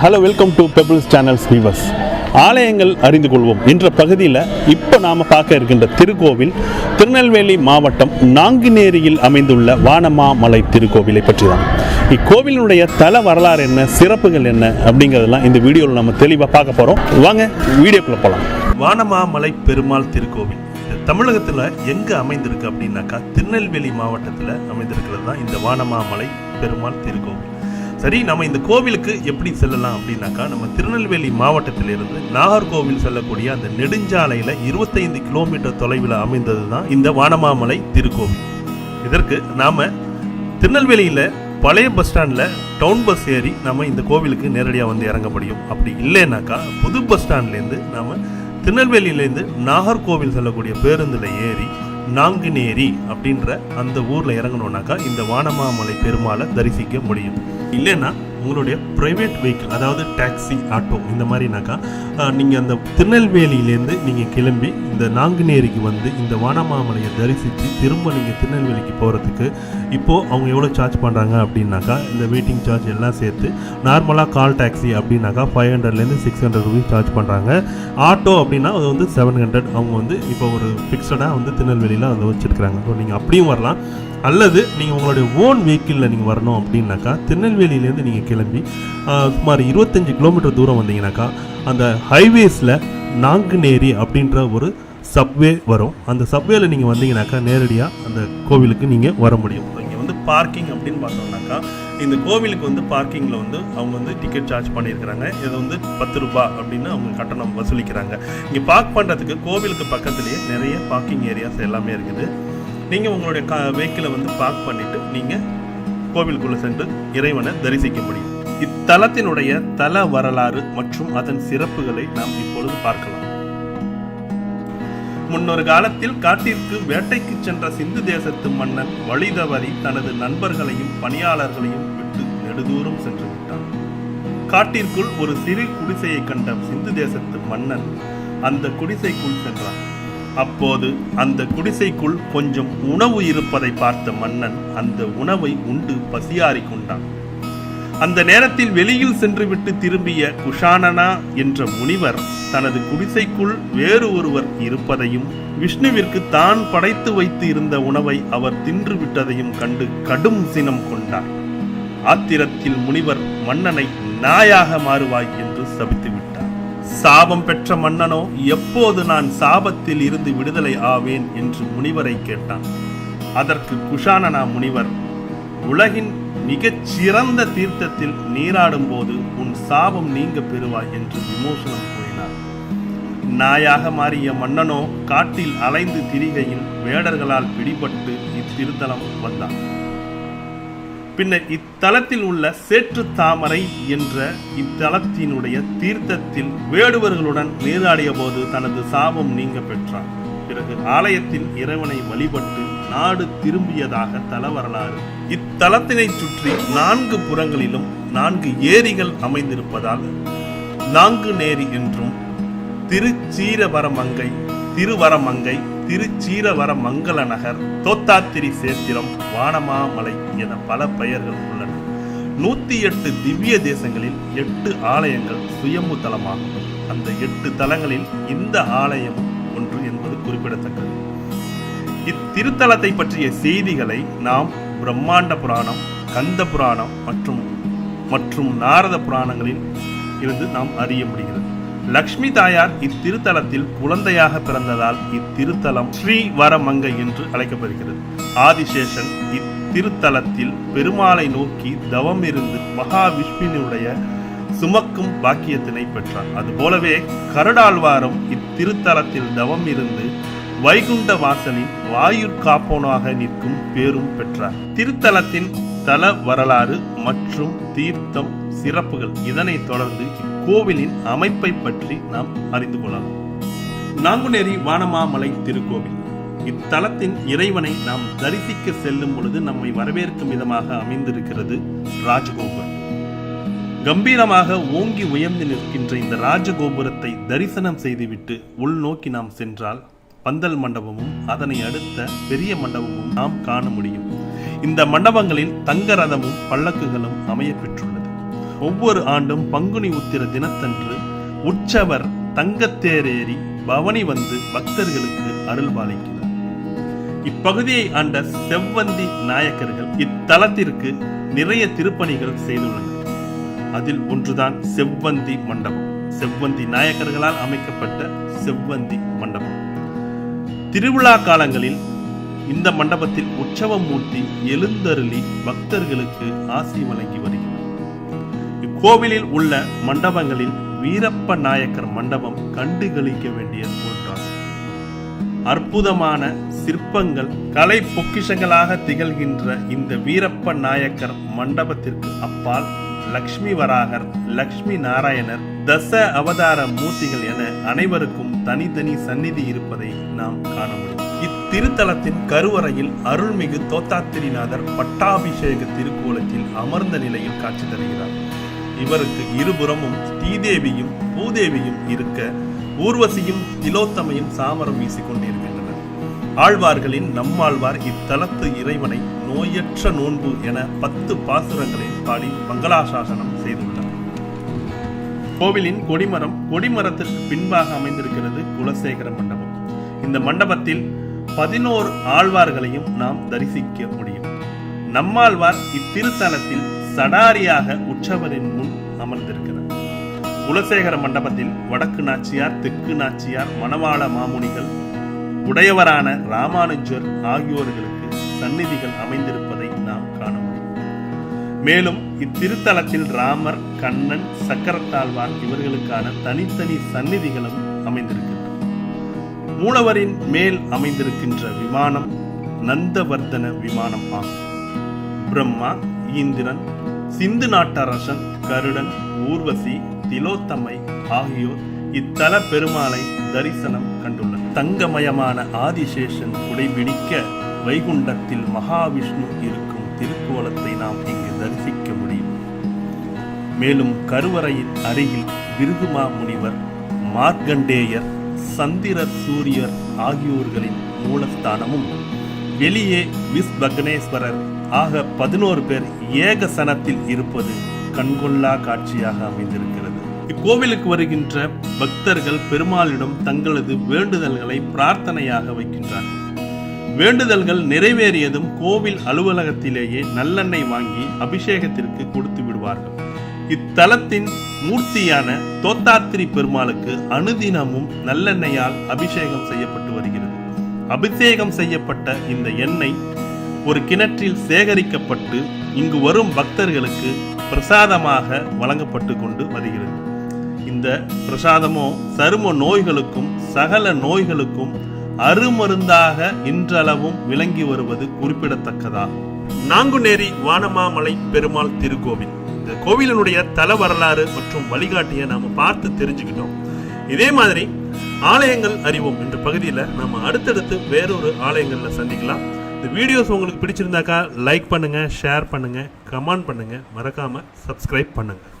Hello welcome to Pebbles channels views ஆலயங்கள் அறிந்து கொள்வோம் என்ற பகுதியில் இப்போ நாம் பார்க்க இருக்கின்ற திருக்கோவில் திருநெல்வேலி மாவட்டம் நாங்குநேரியில் அமைந்துள்ள வானமாமலை திருக்கோவிலை பற்றி தான் இக்கோவிலினுடைய தல வரலாறு என்ன சிறப்புகள் என்ன அப்படிங்கிறதெல்லாம் இந்த வீடியோவில் நம்ம தெளிவாக பார்க்க போகிறோம் வாங்க வீடியோக்குள்ளே போகலாம் வானமாமலை பெருமாள் திருக்கோவில். தமிழகத்தில் எங்கே அமைந்திருக்கு அப்படின்னாக்கா திருநெல்வேலி மாவட்டத்தில் அமைந்திருக்கிறது தான் இந்த வானமாமலை பெருமாள் திருக்கோவில். சரி நம்ம இந்த கோவிலுக்கு எப்படி செல்லலாம் அப்படின்னாக்கா நம்ம திருநெல்வேலி மாவட்டத்திலிருந்து நாகர்கோவில் செல்லக்கூடிய அந்த நெடுஞ்சாலையில் இருபத்தைந்து கிலோமீட்டர் தொலைவில் அமைந்தது தான் இந்த வானமாமலை திருக்கோவில். இதற்கு நாம் திருநெல்வேலியில் பழைய பஸ் ஸ்டாண்டில் டவுன் பஸ் ஏறி நம்ம இந்த கோவிலுக்கு நேரடியாக வந்து இறங்க முடியும். அப்படி இல்லைனாக்கா புது பஸ் ஸ்டாண்ட்லேருந்து நாம் திருநெல்வேலியிலேருந்து நாகர்கோவில் செல்லக்கூடிய பேருந்தில் ஏறி நாங்குநேரி அப்படின்ற அந்த ஊரில் இறங்கணுன்னாக்கா இந்த வானமாமலை பெருமாளை தரிசிக்க முடியும். இல்லைன்னா உங்களுடைய ப்ரைவேட் வெஹிக்கிள் அதாவது டாக்ஸி ஆட்டோ இந்த மாதிரினாக்கா நீங்கள் அந்த திருநெல்வேலியிலேருந்து நீங்கள் கிளம்பி இந்த நாங்குநேரிக்கு வந்து இந்த வானமாமலையை தரிசித்து திரும்ப நீங்கள் திருநெல்வேலிக்கு போகிறதுக்கு இப்போது அவங்க எவ்வளோ சார்ஜ் பண்ணுறாங்க அப்படின்னாக்கா இந்த வெயிட்டிங் சார்ஜ் எல்லாம் சேர்த்து நார்மலாக கால் டாக்ஸி அப்படின்னாக்கா ஃபைவ் ஹண்ட்ரட்லேருந்து சிக்ஸ் ஹண்ட்ரட் ருபீஸ் சார்ஜ் பண்ணுறாங்க ஆட்டோ அப்படின்னா அது வந்து செவன் ஹண்ட்ரட் அவங்க வந்து இப்போ ஒரு ஃபிக்ஸடாக வந்து திருநெல்வேலியில் வந்து வச்சுருக்குறாங்க. ஸோ நீங்கள் அப்படியும் வரலாம். அல்லது நீங்கள் உங்களுடைய ஓன் வெஹிக்கிளில் நீங்கள் வரணும் அப்படின்னாக்கா திருநெல்வேலியிலேருந்து நீங்கள் கிளம்பி சுமார் இருபத்தஞ்சி கிலோமீட்டர் தூரம் வந்தீங்கன்னாக்கா அந்த ஹைவேஸில் நாங்குநேரி அப்படின்ற ஒரு சப்வே வரும். அந்த சப்வேல நீங்கள் வந்தீங்கன்னாக்கா நேரடியாக அந்த கோவிலுக்கு நீங்கள் வர முடியும். இங்கே வந்து பார்க்கிங் அப்படின்னு பார்த்தோம்னாக்கா இந்த கோவிலுக்கு வந்து பார்க்கிங்கில் வந்து அவங்க வந்து டிக்கெட் சார்ஜ் பண்ணியிருக்கிறாங்க. இது வந்து பத்து ரூபாய் அப்படின்னு அவங்க கட்டணம் வசூலிக்கிறாங்க. இங்கே பார்க் பண்ணுறதுக்கு கோவிலுக்கு பக்கத்துலேயே நிறைய பார்க்கிங் ஏரியாஸ் எல்லாமே இருக்குது. நீங்கள் உங்களுடைய கா வெஹிக்கிளை வந்து பார்க் பண்ணிவிட்டு நீங்கள் கோவிலுக்குள்ளே சென்று இறைவனை தரிசிக்க முடியும் இத்தலத்தினுடைய தல வரலாறு மற்றும் அதன் சிறப்புகளை நாம் இப்பொழுது பார்க்கலாம். முன்னொரு காலத்தில் காட்டிற்கு வேட்டைக்கு சென்ற சிந்து தேசத்து மன்னன் வழிதவறி தனது நண்பர்களையும் பணியாளர்களையும் விட்டு நெடுதூரம் சென்று விட்டான். காட்டிற்குள் ஒரு சிறு குடிசையை கண்ட சிந்து தேசத்து மன்னன் அந்த குடிசைக்குள் சென்றான் அப்போது அந்த குடிசைக்குள் கொஞ்சம் உணவு இருப்பதை பார்த்த மன்னன் அந்த உணவை உண்டு பசியாறிக் கொண்டான். அந்த நேரத்தில் வெளியில் சென்றுவிட்டு திரும்பிய குஷானனா என்ற முனிவர் தனது குடிசைக்குள் வேறு ஒருவர் இருப்பதையும் விஷ்ணுவிற்கு தான் படைத்து வைத்து இருந்த உணவை அவர் தின்று விட்டதையும் கண்டு கடும் சினம் கொண்டார் ஆத்திரத்தில் முனிவர் மன்னனை நாயாக மாறுவாய் என்று சபித்து விட்டார் சாபம் பெற்ற மன்னனோ எப்போது நான் சாபத்தில் இருந்து விடுதலை ஆவேன் என்று முனிவரை கேட்டான். அதற்கு குஷானனா முனிவர் உலகின் மிகச் சிறந்த தீர்த்தத்தில் நீராடும் போது உன் சாபம் நீங்க பெறுவாய் என்று விமோசனம் கூறினார். நாயாக மாறிய மன்னனோ காட்டில் அலைந்து திரிகையில் வேடர்களால் பிடிபட்டு இத்திருத்தலம் வந்தான். பின்னர் இத்தலத்தில் உள்ள சேற்று தாமரை என்ற இத்தலத்தினுடைய தீர்த்தத்தில் வேடுவர்களுடன் நீராடிய போது தனது சாபம் நீங்க பெற்றார் பிறகு ஆலயத்தில் இறைவனை வழிபட்டு நாடு திரும்பியதாக தல வரலாறு. இத்தலத்தினை சுற்றி நான்கு புறங்களிலும் நான்கு ஏரிகள் அமைந்திருப்பதால் நான்கு நேரி என்றும் திருச்சீரவரமங்கை திருவரமங்கை திருச்சீரவர மங்கள நகர் தோத்தாத்திரி சேத்திரம் வானமாமலை என பல பெயர்கள் உள்ளன. நூத்தி எட்டு திவ்ய தேசங்களில் எட்டு ஆலயங்கள் சுயம்பு தலமாகும் அந்த எட்டு தலங்களில் இந்த ஆலயம் ஒன்று என்பது குறிப்பிடத்தக்கது. இத்திருத்தலத்தை பற்றிய செய்திகளை நாம் பிரம்மாண்ட புராணம் கந்த புராணம் மற்றும் மற்றும் நாரத புராணங்களில் இருந்து நாம் அறிய முடிகிறது. லக்ஷ்மி தாயார் இத்திருத்தலத்தில் குழந்தையாக பிறந்ததால் இத்திருத்தலம் ஸ்ரீவரமங்கை என்று அழைக்கப்படுகிறது. ஆதிசேஷன் இத்திருத்தலத்தில் பெருமாளை நோக்கி தவம் இருந்து மகாவிஷ்ணுனுடைய சுமக்கும் பாக்கியத்தினை பெற்றார் அதுபோலவே கருடாழ்வாரும் இத்திருத்தலத்தில் தவம் இருந்து வைகுண்ட வாசலின் வாயுர் காப்போனாக நிற்கும் பேரும் பெற்றார். திருத்தலத்தின் தல வரலாறு மற்றும் தீர்த்தம் சிறப்புகள். இதனைத் தொடர்ந்து இக்கோவிலின் அமைப்பை பற்றி நாம் அறிந்து கொள்ளலாம். நாங்குநேரி வானமாமலை திருக்கோவில். இத்தலத்தின் இறைவனை நாம் தரிசிக்க செல்லும் பொழுது நம்மை வரவேற்கும் விதமாக அமைந்திருக்கிறது ராஜகோபுரம். கம்பீரமாக ஓங்கி உயர்ந்து நிற்கின்ற இந்த ராஜகோபுரத்தை தரிசனம் செய்துவிட்டு உள்நோக்கி நாம் சென்றால் பந்தல் மண்டபமும் அதனை அடுத்த பெரிய மண்டபமும் நாம் காண முடியும். இந்த மண்டபங்களில் தங்க ரதமும் பல்லக்குகளும் அமைய பெற்று ஒவ்வொரு ஆண்டும் பங்குனி உத்திர தினத்தன்று உற்சவர் தங்கத்தேரேறி பவனி வந்து பக்தர்களுக்கு அருள்பாலிக்கிறார். இப்பகுதியை ஆண்ட செவ்வந்தி நாயக்கர்கள் இத்தலத்திற்கு நிறைய திருப்பணிகள் செய்துள்ளனர். அதில் ஒன்றுதான் செவ்வந்தி மண்டபம். செவ்வந்தி நாயக்கர்களால் அமைக்கப்பட்ட செவ்வந்தி மண்டபம். திருவிழா காலங்களில் இந்த மண்டபத்தில் உற்சவ மூர்த்தி எழுந்தருளி பக்தர்களுக்கு ஆசி வழங்கி வருகிறது. கோவிலில் உள்ள மண்டபங்களில் வீரப்ப நாயக்கர் மண்டபம் கண்டுகளிக்க வேண்டிய ஒன்றாகும். அற்புதமான சிற்பங்கள் கலை பொக்கிஷங்களாக திகழ்கின்ற இந்த வீரப்ப நாயக்கர் மண்டபத்திற்கு அப்பால் லக்ஷ்மி வராகர் லக்ஷ்மி நாராயணர் தச அவதார மூர்த்திகள் என அனைவருக்கும் தனித்தனி சந்நிதி இருப்பதை நாம் காண முடியும். இத்திருத்தலத்தின் கருவறையில் அருள்மிகு தோத்தாத்திரிநாதர் பட்டாபிஷேக திருக்கோலத்தில் அமர்ந்த நிலையில் காட்சி தருகிறார். இவருக்கு இருபுறமும் ஸ்ரீதேவியும் பூதேவியும் இருக்க ஊர்வசியும் திலோத்தமையும் சாமரம் வீசிக்கொண்டிருக்கின்றனர் ஆழ்வார்களின் நம்மாழ்வார் இத்தலத்து இறைவனை நோயற்ற நோன்பு என பத்து பாசுரங்களில் பாடி மங்களாசாசனம் செய்துள்ளார். கோவிலின் கொடிமரம் கொடிமரத்திற்கு பின்பாக அமைந்திருக்கிறது குலசேகர மண்டபம். இந்த மண்டபத்தில் பதினோரு ஆழ்வார்களையும் நாம் தரிசிக்க முடியும். நம்மாழ்வார் இத்திருத்தலத்தில் சடாரியாக உற்சவரின் முன் அமர்ந்திருக்கிறார். குலசேகர மண்டபத்தில் வடக்கு நாச்சியார் தெற்கு நாச்சியார் மணவாள மாமுனிகள் உடையவரான ராமானுஜர் ஆகியோர்களுக்கு சந்நிதிகள் அமைந்திருப்பதை நாம் காண முடியும். மேலும் இத்திருத்தலத்தில் ராமர் கண்ணன் சக்கரத்தாழ்வார் இவர்களுக்கான தனித்தனி சந்நிதிகளும் அமைந்திருக்கின்றன. மூலவரின் மேல் அமைந்திருக்கின்ற விமானம் நந்தவர்தன விமானம் ஆகும் பிரம்மா இந்திரன் சிந்து நாட்டரசன் கருடன் ஊர்வசி திலோத்தமை ஆகியோர் இத்தல பெருமாளை தரிசனம் கண்டுள்ளனர். தங்கமயமான ஆதிசேஷன் குடைபிடிக்க வைகுண்டத்தில் மகாவிஷ்ணு இருக்கும் திருக்கோலத்தை நாம் இங்கு தரிசிக்க முடியும். மேலும் கருவறையின் அருகில் விருதுமா முனிவர் மார்க்கண்டேயர் சந்திரர் சூரியர் ஆகியோர்களின் மூலஸ்தானமும் வெளியே விஸ்பக்னேஸ்வரர் ஆக பதினோரு பேர் ஏகசனத்தில் இருப்பது கண்கொள்ளா காட்சியாக அமைந்திருக்கிறது. இக்கோவிலுக்கு வருகின்ற பக்தர்கள் பெருமாளிடம் தங்களது வேண்டுதல்களை பிரார்த்தனையாக வைக்கின்றார்கள். வேண்டுதல்கள் நிறைவேறியதும் கோவில் அலுவலகத்திலேயே நல்லெண்ணெய் வாங்கி அபிஷேகத்திற்கு கொடுத்து விடுவார்கள். இத்தலத்தின் மூர்த்தியான தோத்தாத்திரி பெருமாளுக்கு அனுதினமும் நல்லெண்ணெயால் அபிஷேகம் செய்யப்பட்டு வருகிறது. அபிஷேகம் செய்யப்பட்ட இந்த எண்ணெய் ஒரு கிணற்றில் சேகரிக்கப்பட்டு இங்கு வரும் பக்தர்களுக்கு பிரசாதமாக வழங்கப்பட்டு கொண்டு வருகிறது. இந்த பிரசாதமோ சரும நோய்களுக்கும் சகல நோய்களுக்கும் அருமருந்தாக இன்றளவும் விளங்கி வருவது குறிப்பிடத்தக்கதாகும் நாங்குநேரி வானமாமலை பெருமாள் திருக்கோவில். இந்த கோவிலினுடைய தல வரலாறு மற்றும் வழிகாட்டியை நாம பார்த்து தெரிஞ்சுக்கிட்டோம். இதே மாதிரி ஆலயங்கள் அறிவோம் என்ற பகுதியில் நம்ம அடுத்தடுத்து வேறொரு ஆலயங்களில் சந்திக்கலாம். இந்த வீடியோஸ் உங்களுக்கு பிடிச்சிருந்தாக்கா லைக் பண்ணுங்கள் ஷேர் பண்ணுங்கள் கமெண்ட் பண்ணுங்கள் மறக்காமல் சப்ஸ்கிரைப் பண்ணுங்கள்